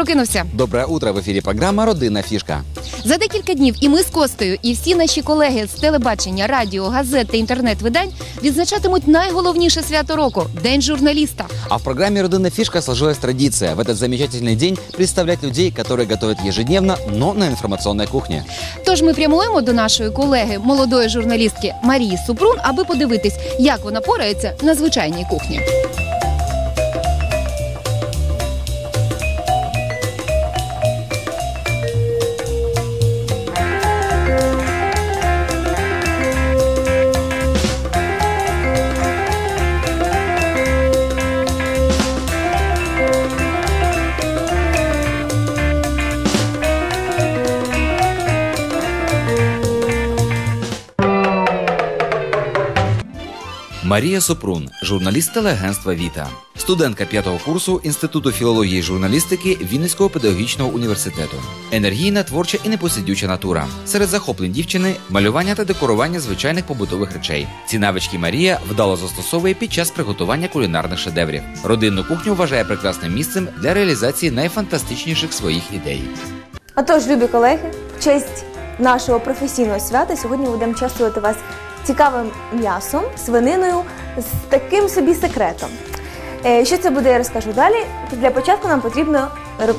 прокинувся. Доброе утро! В эфире программа «Родинна фішка». За декілька днів і ми з Костею, і всі наші колеги з телебачення, радіо, газет та інтернет-видань відзначатимуть найголовніше свято року День журналіста. А в программе «Родинна фишка» сложилась традиция в этот замечательный день представлять людей, которые готовят ежедневно, но на информационной кухне. Тож ми прямуємо до нашої колеги, молодої журналістки Марії Супрун, аби подивитись, як вона порається на звичайній кухні. Марія Супрун, журналіст телеагентства Віта, студентка п'ятого курсу Інституту філології і журналістики Вінницького педагогічного університету. Енергійна, творча і непосидюча натура. Серед захоплень дівчини малювання та декорування звичайних побутових речей. Ці навички Марія вдало застосовує під час приготування кулінарних шедеврів. Родинну кухню вважає прекрасним місцем для реалізації найфантастичніших своїх ідей. Отож, любі колеги, в честь нашого професійного свята сьогодні будемо частувати вас цікавим м'ясом, свининою з таким собі секретом. Е, Що це буде, я розкажу далі. Для початку нам потрібно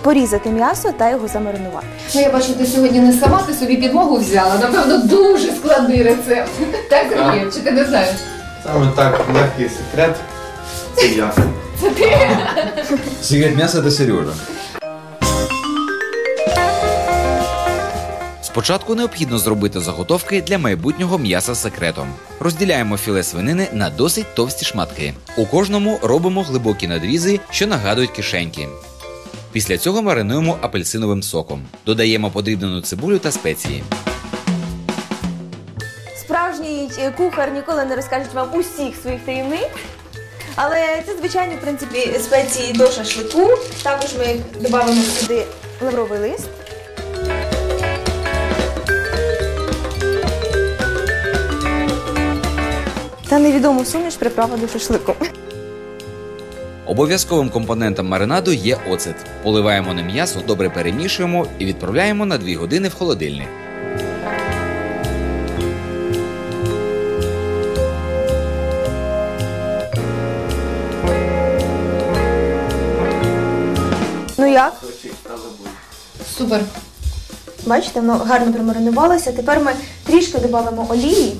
порізати м'ясо та його замаринувати. Ну я бачу, ти сьогодні не сама, ти собі підмогу взяла. Напевно, дуже складний рецепт. Так, Сергій? чи ти не знаєш? Саме так легкий секрет. Це я. Секрет м'яса – це Сережа. Спочатку необхідно зробити заготовки для майбутнього м'яса з секретом. Розділяємо філе свинини на досить товсті шматки. У кожному робимо глибокі надрізи, що нагадують кишеньки. Після цього маринуємо апельсиновим соком. Додаємо подрібнену цибулю та спеції. Справжній е, кухар ніколи не розкаже вам усіх своїх таємниць. Але це звичайні, в принципі, спеції до шашлику. Також ми додаємо сюди лавровий лист. Та невідому суміш приправа до шашлику. Обов'язковим компонентом маринаду є оцет. Поливаємо на м'ясо, добре перемішуємо і відправляємо на 2 години в холодильник. Ну як? Супер. Бачите, воно гарно промаринувалося. Тепер ми трішки додамо олії.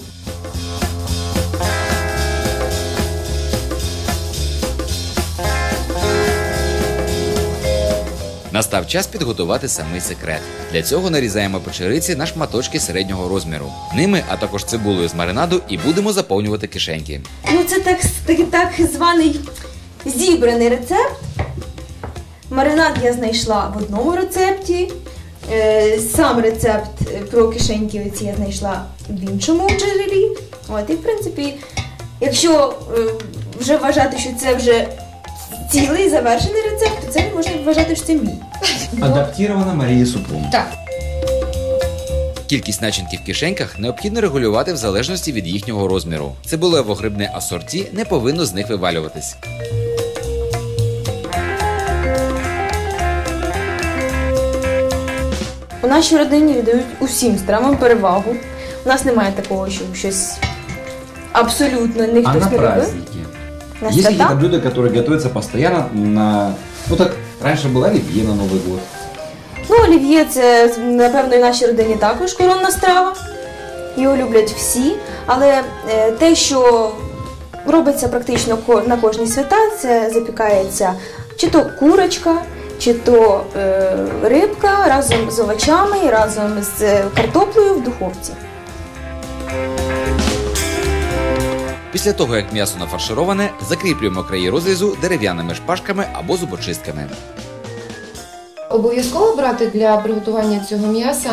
Настав час підготувати самий секрет. Для цього нарізаємо печериці на шматочки середнього розміру. Ними, а також цибулею з маринаду, і будемо заповнювати кишеньки. Ну, це так, так, так званий зібраний рецепт. Маринад я знайшла в одному рецепті. Е, Сам рецепт е, про кишеньки оці я знайшла в іншому джерелі. От, і в принципі, якщо е, вже вважати, що це вже цілий завершений рецепт, то це можна вважати, що це мій. Адаптирована Марія Супрун. Так. Кількість начинки в кишеньках необхідно регулювати в залежності від їхнього розміру. Цибулево-грибне асорті не повинно з них вивалюватись. У нашій родині віддають усім стравам перевагу. У нас немає такого, щоб щось абсолютно А ніхто на не праздники? На Есть свята? какие-то блюда, которые готовятся постоянно на... Ну так, раньше была оливье на Новый год. Ну, олів'є це, напевно, і нашій родині також коронна страва. Його люблять всі. Але е, те, що робиться практично ко- на кожні свята, це запікається чи то курочка, чи то е, рибка разом з овочами, і разом з е, картоплею в духовці. Після того, як м'ясо нафаршироване, закріплюємо краї розрізу дерев'яними шпажками або зубочистками. Обов'язково брати для приготування цього м'яса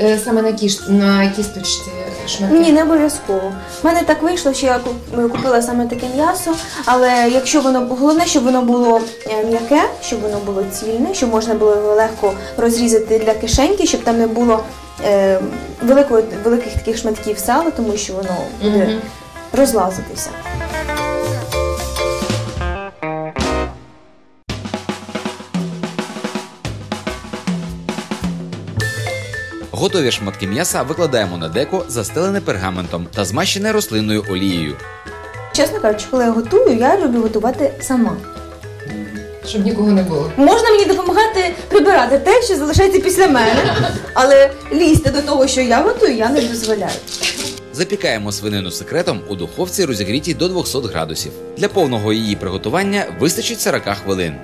е, саме на, кіш... на кісточці шматки? Ні, не обов'язково. У мене так вийшло, що я куп- купила саме таке м'ясо, але якщо воно головне, щоб воно було е, м'яке, щоб воно було цільне, щоб можна було його легко розрізати для кишеньки, щоб там не було е, великих таких шматків сала, тому що воно буде Мгм розлазитися. Готові шматки м'яса викладаємо на деко, застелене пергаментом та змащене рослинною олією. Чесно кажучи, коли я готую, я люблю готувати сама. Щоб нікого не було. Можна мені допомагати прибирати те, що залишається після мене, але лізти до того, що я готую, я не дозволяю. Запікаємо свинину секретом у духовці розігрітій до 200 градусів. Для повного її приготування вистачить 40 хвилин.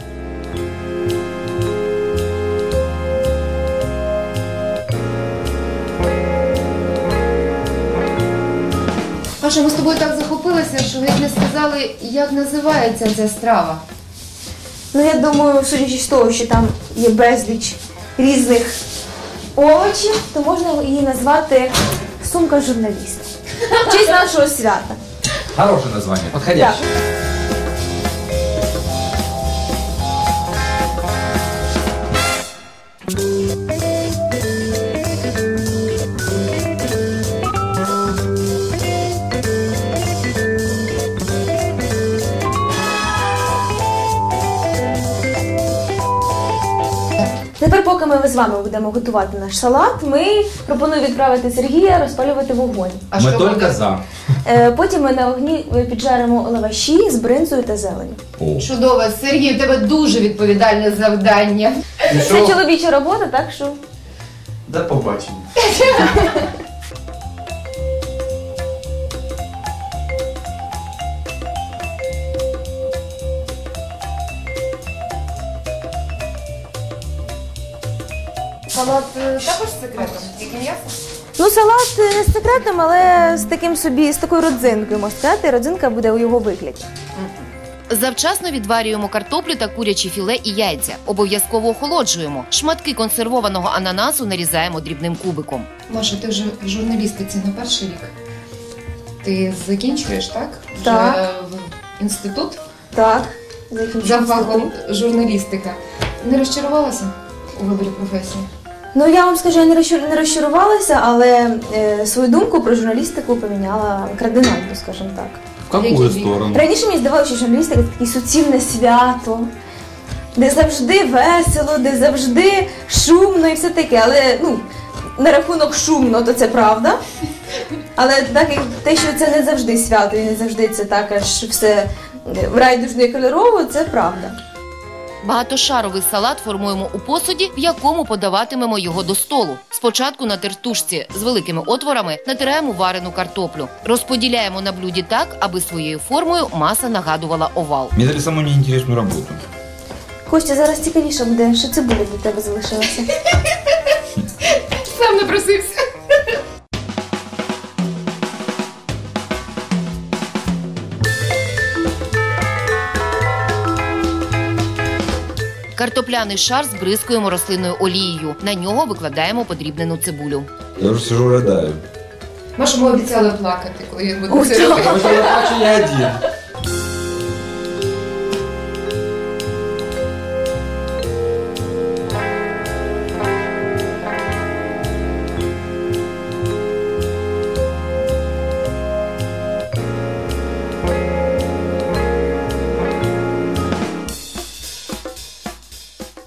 Паша, ми з тобою так захопилися, що геть не сказали, як називається ця страва. Ну я думаю, судячи з того, що там є безліч різних овочів, то можна її назвати сумка журналіста. В честь нашого свята. Хорошее название, подходящее. Тепер, поки ми з вами будемо готувати наш салат, ми пропоную відправити Сергія розпалювати вогонь. А Ми що только буде? за. Е, Потім ми на вогні е, піджаримо лаваші з бринзою та зеленю. О. Чудово, Сергій, у тебе дуже відповідальне завдання. Це чоловіча робота, так що Да побачимо. Салат е, також з секретом, тільки м'ясо. Ну, салат е, не з секретом, але з таким собі, з такою родзинкою, можна сказати. Родзинка буде у його вигляді. Завчасно відварюємо картоплю та курячі філе і яйця. Обов'язково охолоджуємо. Шматки консервованого ананасу нарізаємо дрібним кубиком. Маша, ти вже в журналістиці на перший рік. Ти закінчуєш, так? Вже Так. в інститут Так, за закінчимо. фахом журналістика. Не розчарувалася у виборі професії? Ну я вам скажу, я не розчар- не розчарувалася, але е, свою думку про журналістику поміняла кардинально, скажімо так. В какую Який сторону? Раніше мені здавалося, що журналістика це таке суцільне свято, де завжди весело, де завжди шумно і все таке. Але ну, на рахунок шумно, то це правда. Але так як те, що це не завжди свято і не завжди це так аж все е, райдужно і кольорово, це правда. Багатошаровий салат формуємо у посуді, в якому подаватимемо його до столу. Спочатку на тертушці з великими отворами натираємо варену картоплю. Розподіляємо на блюді так, аби своєю формою маса нагадувала овал. Мне дали самую неинтересную работу. Костя, зараз цікавіше буде, що цибуля для тебе залишилася. Сам напросився. Картопляний шар збризкуємо рослинною олією. На нього викладаємо подрібнену цибулю. Я вже сижу рыдаю. Маша, ми обіцяли плакати, коли він буде це робити. Я бачу, я один.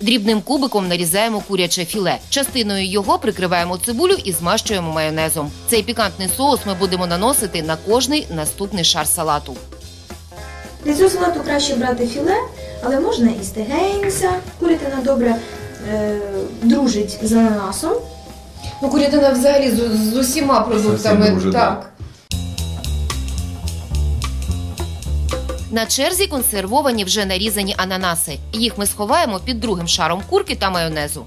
Дрібним кубиком нарізаємо куряче філе. Частиною його прикриваємо цибулю і змащуємо майонезом. Цей пікантний соус ми будемо наносити на кожний наступний шар салату. Для цього салату краще брати філе, але можна і стегенця. Курятина добре е, дружить з ананасом. Ну, курятина взагалі з, з усіма продуктами. дружить, так. На черзі консервовані вже нарізані ананаси. Їх ми сховаємо під другим шаром курки та майонезу.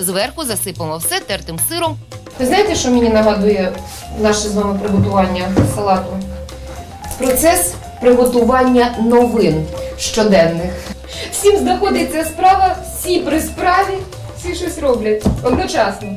Зверху засипемо все тертим сиром. Ви знаєте, що мені нагадує наше з вами приготування салату? Процес приготування новин щоденних. Всім знаходиться справа, всі при справі, всі щось роблять одночасно.